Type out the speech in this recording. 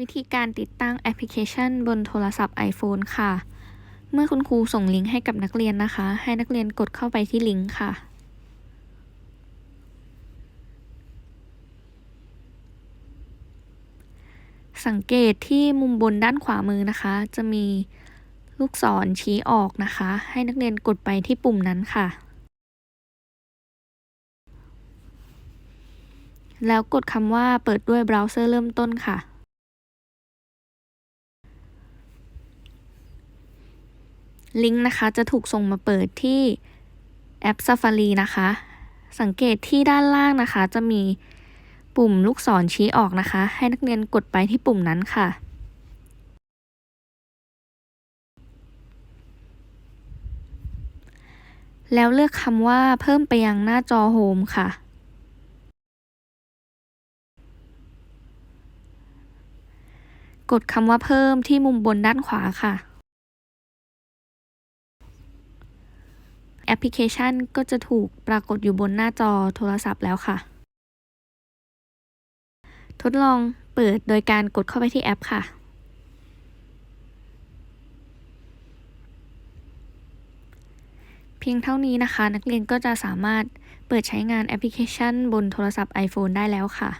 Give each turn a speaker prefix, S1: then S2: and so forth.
S1: วิธีการติดตั้งแอปพลิเคชันบนโทรศัพท์ iPhone ค่ะ เมื่อคุณครูส่งลิงก์ให้กับนักเรียนนะคะ ให้นักเรียนกดเข้าไปที่ลิงก์ค่ะ สังเกตที่มุมบนด้านขวามือนะคะ จะมีลูกศรชี้ออกนะคะ ให้นักเรียนกดไปที่ปุ่มนั้นค่ะ แล้วกดคำว่าเปิดด้วยเบราว์เซอร์เริ่มต้นค่ะ ลิงก์นะคะจะถูกส่งมาเปิดที่แอป Safari นะคะ สังเกตที่ด้านล่างนะคะ จะมีปุ่มลูกศรชี้ออกนะคะ ให้นักเรียนกดไปที่ปุ่มนั้นค่ะ แล้วเลือกคำว่าเพิ่มไปยังหน้าจอโฮมค่ะ กดคำว่าเพิ่มที่มุมบนด้านขวาค่ะ แอปพลิเคชันก็จะถูกปรากฏอยู่บนหน้าจอโทรศัพท์แล้วค่ะ ทดลองเปิดโดยการกดเข้าไปที่แอปค่ะ เพียงเท่านี้นะคะ นักเรียนก็จะสามารถเปิดใช้งานแอปพลิเคชันบนโทรศัพท์ iPhone ได้แล้วค่ะ